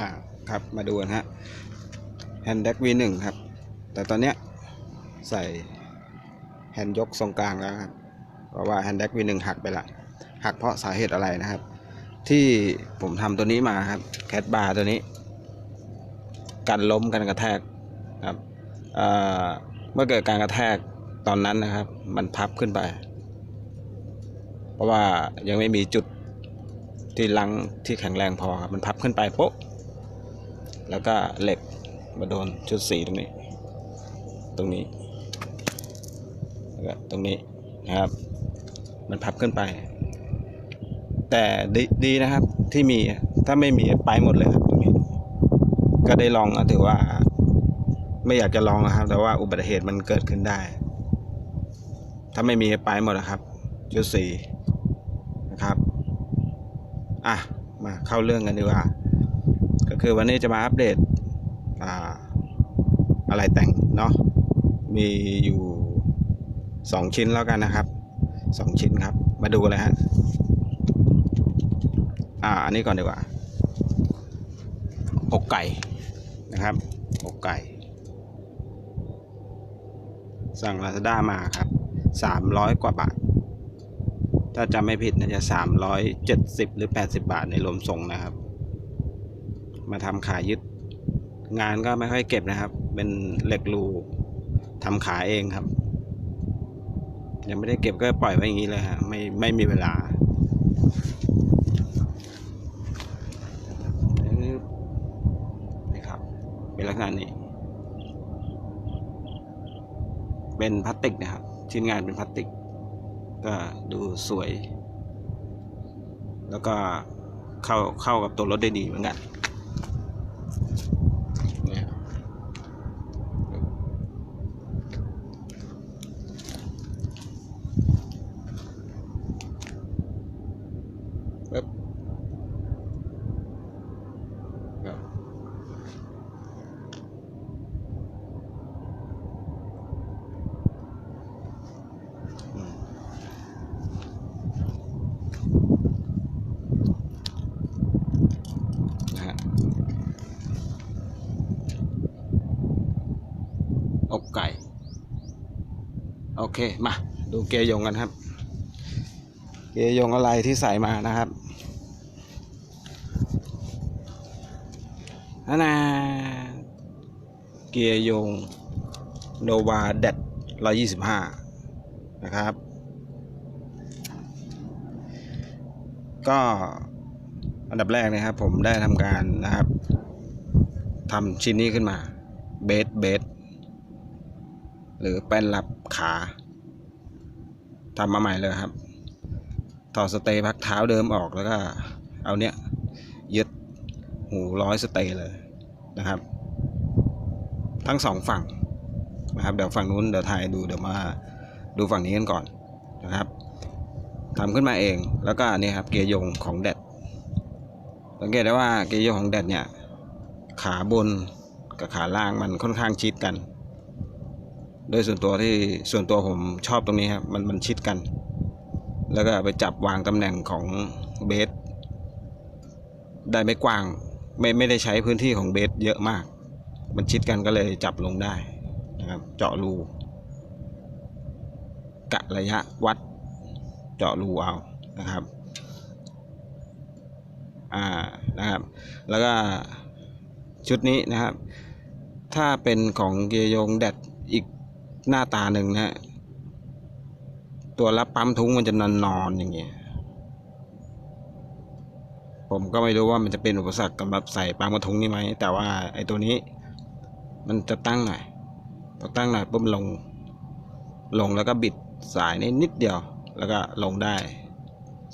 อ่าครับมาดูกันฮะแฮนด์แดก V1 ครับ แต่ตอนเนี้ยใส่แฮนด์ยกทรงกลางแล้วครับ เพราะว่าแฮนด์แดก V1 หักไปละหักเพราะสาเหตุอะไรนะครับ ที่ผมทำตัวนี้มาครับแคดบาร์ตัวนี้ กันล้มกันกระแทกครับเมื่อเกิดการกระแทกตอนนั้นนะครับ มันพับขึ้นไป เพราะว่ายังไม่มีจุดที่ลังที่แข็งแรงพอครับมันพับขึ้นไปโป๊ะ แล้วก็เหล็กมาโดนชุดสีตรงนี้ ตรงนี้แล้วก็ตรงนี้นะครับ มันพับขึ้นไป แต่ดีนะครับที่มีถ้าไม่มีไปหมดเลยครับตรงนี้ ก็ได้ลองถือว่า ไม่อยากจะลองนะครับ แต่ว่าอุบัติเหตุมันเกิดขึ้นได้ ถ้าไม่มีไปหมดนะครับชุดสีนะครับ อะ มาเข้าเรื่องกันดีกว่า ก็คือวันนี้จะมาอัปเดตอ่าอะไรแต่งเนาะมีอยู่สองชิ้นแล้วกันนะครับสองชิ้นครับ มาดูเลยฮะอ่าอันนี้ก่อนดีกว่าอกไก่นะครับอกไก่ สั่งลาซาด้ามาครับสามร้อยกว่าบาท ถ้าจำไม่ผิดน่าจะสามร้อยเจ็ดสิบหรือแปดสิบาทในรวมส่งนะครับ มาทำขายยึด งานก็ไม่ค่อยเก็บนะครับ เป็นเหล็กรูทำขายเองครับ ยังไม่ได้เก็บก็ปล่อยไว้อย่างนี้เลยฮะไม่ไม่มีเวลานี่ครับเป็นลักษณะนี้ เป็นพลาสติกนะครับ ชิ้นงานเป็นพลาสติก ก็ดูสวย แล้วก็เข้าเข้ากับตัวรถได้ดีเหมือนกันเนี่ยปึ๊บครับอืม นะฮะอกไก่ โอ เคมาดูเกียร์ยงกันครับ เกียร์ยงอะไรที่ใส่มานะครับนั่นนะเกียร์ยงโนวาเด็ดร้อยยี่สิบห้านะครับ ก็อันดับแรกนะครับผมได้ทำการนะครับทำชิ้นนี้ขึ้นมา เบสเบสหรือแป้นรับขา ทำมาใหม่เลยครับ ถอดสเตย์พักเท้าเดิมออกแล้วก็ เอาเนี้ยยึดหูร้อยสเตย์เลยนะครับ ทั้งสองฝั่งนะครับเดี๋ยวฝั่งนู้นเดี๋ยวถ่ายดูเดี๋ยวมาดูฝั่งนี้กันก่อนนะครับทำขึ้นมาเองแล้วก็นี่ครับเกียร์ยงของแดดสังเกตได้ว่าเกียร์ยงของแดดเนี่ยขาบนกับขาล่างมันค่อนข้างชิดกัน โดยส่วนตัวที่ส่วนตัวผมชอบตรงนี้ครับมันมันชิดกัน แล้วก็ไปจับวางตำแหน่งของเบสได้ไม่กว้าง ไม่ไม่ได้ใช้พื้นที่ของเบสเยอะมาก มันชิดกันก็เลยจับลงได้นะครับ เจาะรูกะระยะวัด เจาะรูเอานะครับอ่านะครับ แล้วก็ชุดนี้นะครับ ถ้าเป็นของเกียร์ยงแดดอีก หน้าตาหนึ่งนะตัวรับปั๊มทุ้งมันจะนอนนอนๆอย่างเงี้ย ผมก็ไม่รู้ว่ามันจะเป็นอุปสรรคสำหรับใส่ปั๊มกระทุ้งนี่ไหม แต่ว่าไอ้ตัวนี้ มันจะตั้งหน่อยพอตั้งหน่อยปุ๊บลง ลงแล้วก็บิดสายนิดนิดเดียว แล้วก็ลงได้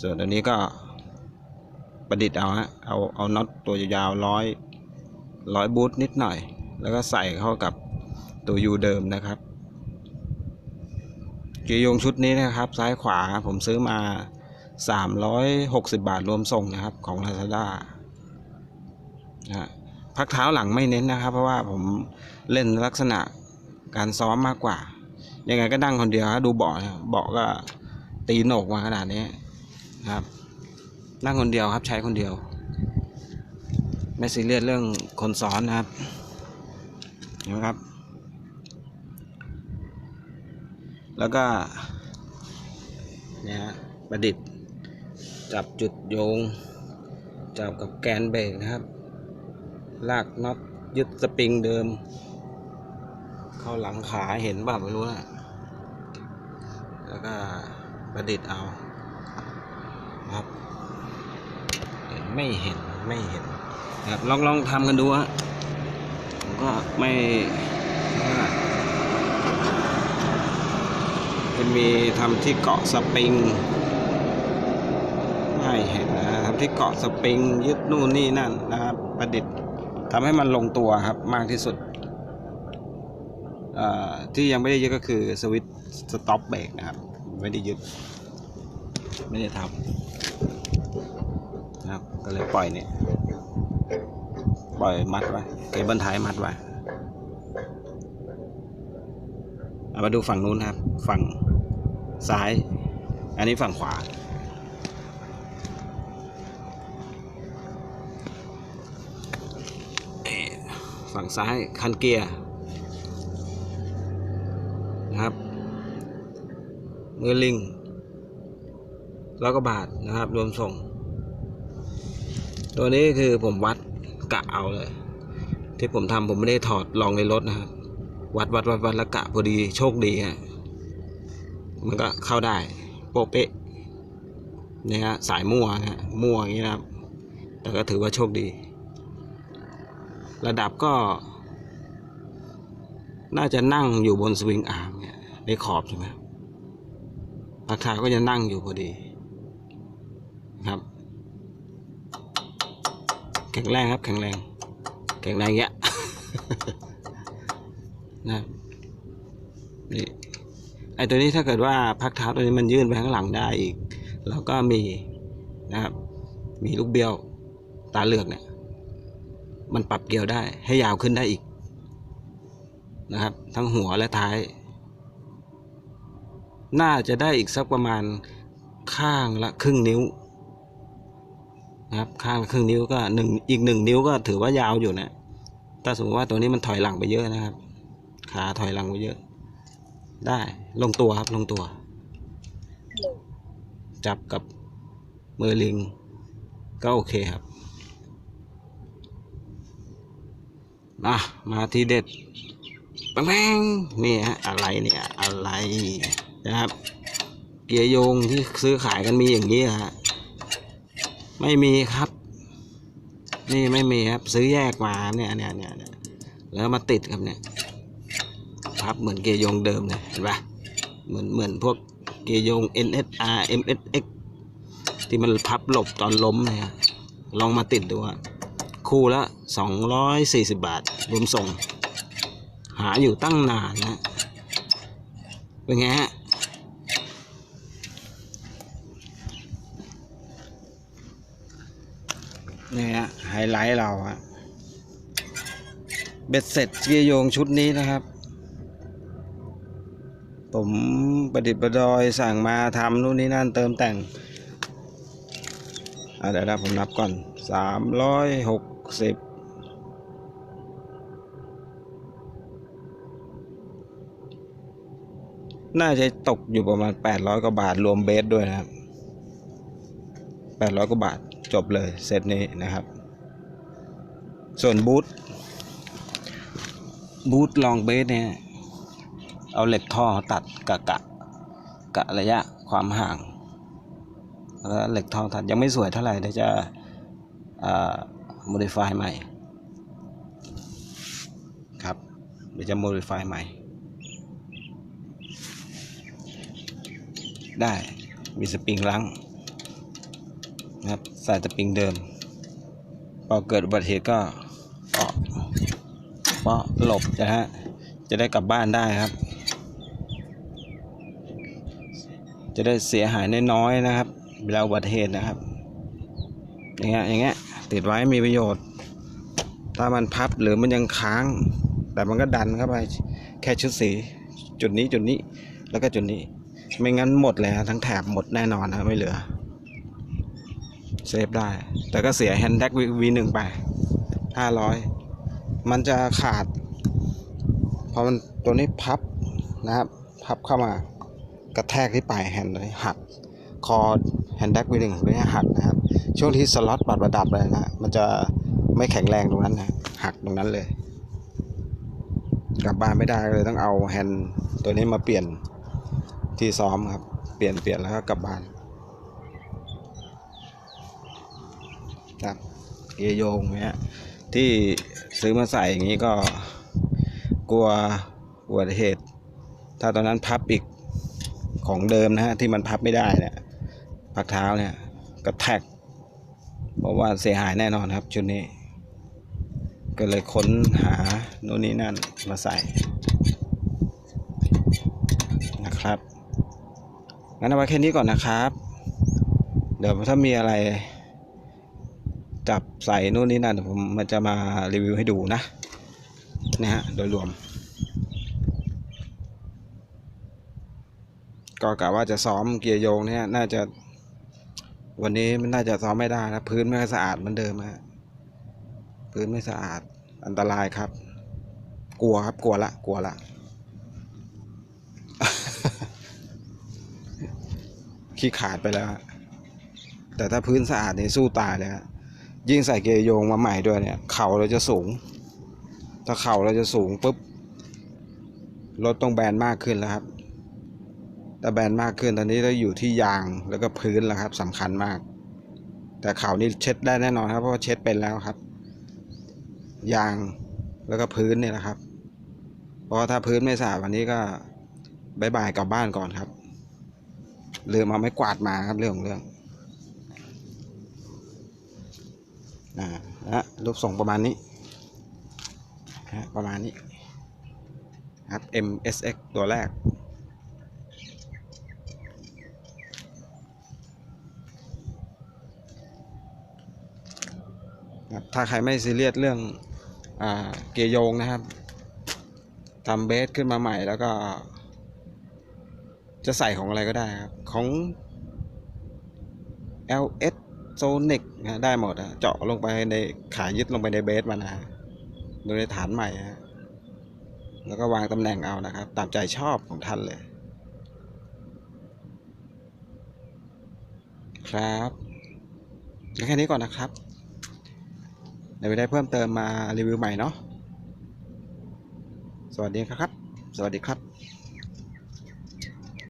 ส่วนตัวนี้ก็ประดิษฐ์เอาฮะ เอาเอาน็อตตัวยาวๆร้อยร้อยบูทนิดหน่อย แล้วก็ใส่เข้ากับตัวยูเดิมนะครับ เกียร์โยงชุดนี้นะครับซ้ายขวาผมซื้อมา 360 บาทรวมส่งนะครับของ Lazada นะฮะพักเท้าหลังไม่เน้นนะครับ เพราะว่าผมเล่นลักษณะการซ้อมมากกว่า ยังไงก็นั่งคนเดียวฮะดูเบาะนะเบาะก็ตีโหนกมาขนาดนี้นะครับ นั่งคนเดียวครับใช้คนเดียว ไม่ซีเรียสเรื่องคนซ้อนนะครับเห็นไหมครับ แล้วก็เนี่ยประดิษฐ์ จับจุดโยง จับกับแกนเบรกนะครับ ลากน็อตยึดสปริงเดิม เข้าหลังขาเห็นป่ะไม่รู้นะแล้วก็ประดิษฐ์เอาครับเห็นไม่เห็นไม่เห็นครับลองลองทำกันดูฮะผมก็ไม่ จะมีทำที่เกาะสปริงไม่เห็นนะทำที่เกาะสปริงยึดนู่นนี่นั่นนะครับ ประดิษฐ์ทำให้มันลงตัวครับมากที่สุดอ่าที่ยังไม่ได้ยึดก็คือสวิตช์สต็อปเบรกนะครับ ไม่ได้ยึด ไม่ได้ทำนะครับ ก็เลยปล่อยเนี่ยปล่อยมัดไว้เคเบิลไทยมัดไว้มาดูฝั่งนู้นครับ ฝั่ง ซ้าย อันนี้ฝั่งขวา ฝั่งซ้ายคันเกียร์นะครับ มือลิง แล้วก็บาทนะครับ รวมส่ง ตัวนี้คือผมวัดกะเอาเลย ที่ผมทำผมไม่ได้ถอดลองในรถนะครับ วัดวัดวัดวัดแล้วกะพอดีโชคดีฮะ มันก็เข้าได้โปะเป๊ะเนี่ยฮะสายมั่วฮะมั่วอย่างนี้นะครับ แต่ก็ถือว่าโชคดี ระดับก็ น่าจะนั่งอยู่บนสวิงอาร์มเนี่ยในขอบใช่ไหมพักเท้าก็จะนั่งอยู่พอดีครับแข็งแรงครับ แข็งแรง แข็งแรงเงี้ยนะนี่ ไอตัวนี้ถ้าเกิดว่าพักเท้าตัวนี้มันยื่นไปข้างหลังได้อีก แล้วก็มีนะครับ มีลูกเบี้ยวตาเลือกเนี่ย มันปรับเกลียวได้ให้ยาวขึ้นได้อีกนะครับ ทั้งหัวและท้าย น่าจะได้อีกสักประมาณข้างละครึ่งนิ้วนะครับข้างละครึ่งนิ้วก็หนึ่งอีกหนึ่งนิ้วก็ถือว่ายาวอยู่นะถ้าสมมติว่าตัวนี้มันถอยหลังไปเยอะนะครับ ขาถอยหลังไปเยอะ ได้ลงตัวครับลงตัว จับกับมือลิง ก็โอเคครับมามาทีเด็ดแป้งๆนี่ฮะอะไรเนี่ยอะไรนะครับ เกียร์โยงที่ซื้อขายกันมีอย่างนี้ฮะไม่มีครับ นี่ไม่มีครับ ซื้อแยกมาเนี่ยเนี่ยเนี่ยเนี่ยแล้วมาติดครับเนี่ย พับ เหมือนเกยโยงเดิมเลยเห็นปะเหมือนเหมือนพวกเกยโยง NSR MSX ที่มันพับหลบตอนล้มเนี่ยลองมาติดดูอะคู่ละ 240 บาท รวมส่ง หาอยู่ตั้งนานนะ เป็นไงฮะนี่ฮะไฮไลท์เราอะเบ็ดเสร็จเกียร์โยงชุดนี้นะครับ ผมประดิษฐ์ประดอยสั่งมาทำนู่นนี่นั่นเติมแต่งเดี๋ยวนะผมนับก่อนสามร้อยหกสิบน่าจะตกอยู่ประมาณแปดร้อยกว่าบาทรวมเบสด้วยนะครับแปดร้อยกว่าบาทจบเลยเซตนี้นะครับ ส่วนบูทบูทลองเบสเนี่ย เอาเหล็กท่อตัดกะกะกะระยะความห่างแล้วเหล็กท่อตัดยังไม่สวยเท่าไหร่เดี๋ยวจะอ่า modify ใหม่ครับเดี๋ยวจะ modify ใหม่ ได้มีสปริงลังนะครับใส่สปริงเดิม พอเกิดอุบัติเหตุก็เปาะเปาะหลบนะฮะจะได้กลับบ้านได้ครับ จะได้เสียหายน้อยๆนะครับเวลาอุบัติเหตุนะครับ อย่างเงี้ยอย่างเงี้ยติดไว้มีประโยชน์ ถ้ามันพับหรือมันยังค้าง แต่มันก็ดันเข้าไปแค่ชุดสีจุดนี้จุดนี้แล้วก็จุดนี้ ไม่งั้นหมดเลยทั้งแถบหมดแน่นอนนะไม่เหลือเซฟได้ แต่ก็เสียแฮนด์แท็กวีหนึ่งไปห้าร้อยมันจะขาดพอมันตัวนี้พับนะครับ พับเข้ามา กระแทกที่ปลายแฮนด์เลยหัก คอแฮนด์แดกวีหนึ่งตัวนี้หักนะครับ ช่วงที่สล็อตบัดประดับเลยนะ มันจะไม่แข็งแรงตรงนั้นนะหักตรงนั้นเลย กลับบ้านไม่ได้เลยต้องเอาแฮนด์ตัวนี้มาเปลี่ยนที่ซ้อมครับ เปลี่ยนเปลี่ยนแล้วก็กลับบ้านครับเกยโยงเนี่ยที่ซื้อมาใส่อย่างนี้ก็กลัวอุบัติเหตุ ถ้าตอนนั้นพับอีก ของเดิมนะฮะที่มันพับไม่ได้เนี่ยพักเท้าเนี่ยกระแทกเพราะว่าเสียหายแน่นอนครับชุดนี้ ก็เลยค้นหาโน่นนี่นั่นมาใส่นะครับงั้นเอาไว้แค่นี้ก่อนนะครับ เดี๋ยวถ้ามีอะไร จับใส่นู่นนี่นั่นผมมันจะมารีวิวให้ดูนะนะฮะโดยรวม ก็กะว่าจะซ้อมเกียร์โยงเนี่ยน่าจะวันนี้มันน่าจะซ้อมไม่ได้นะพื้นไม่สะอาดเหมือนเดิมฮะพื้นไม่สะอาดอันตรายครับ กลัวครับกลัวละกลัวละขี้ขาดไปแล้ว แต่ถ้าพื้นสะอาดนี่สู้ตายเลยฮะยิ่งใส่เกียร์โยงมาใหม่ด้วยเนี่ย เข่าเราจะสูง ถ้าเข่าเราจะสูงปุ๊บรถต้องแบนมากขึ้นแล้วครับ ต่แบนมากขึ้นตอนนี้เราอยู่ที่ยางแล้วก็พื้นแล้วครับสำคัญมาก แต่เข่านี่เช็ดได้แน่นอนครับเพราะว่าเช็ดเป็นแล้วครับ ยางแล้วก็พื้นเนี่ยนะครับ เพราะถ้าพื้นไม่สะอาดวันนี้ก็บายบายกลับบ้านก่อนครับลืมเอาไม้กวาดมาครับเรื่องของเรื่องอ่านะรูปทรงประมาณนี้นะประมาณนี้ครับ MSX ตัวแรก ครับ ถ้าใครไม่ซีเรียสเรื่องอเกียร์โยงนะครับทำเบสขึ้นมาใหม่แล้วก็ จะใส่ของอะไรก็ได้ครับ ของ LS Sonic นะได้หมดอะเจาะลงไปในขายึดลงไปในเบสมันนะโดยในฐานใหม่ฮะแล้วก็วางตำแหน่งเอานะครับ ตามใจชอบของท่านเลย ครับแค่นี้ก่อนนะครับ เดี๋ยวไปได้เพิ่มเติมมารีวิวใหม่เนาะสวัสดีครับ สวัสดีครับ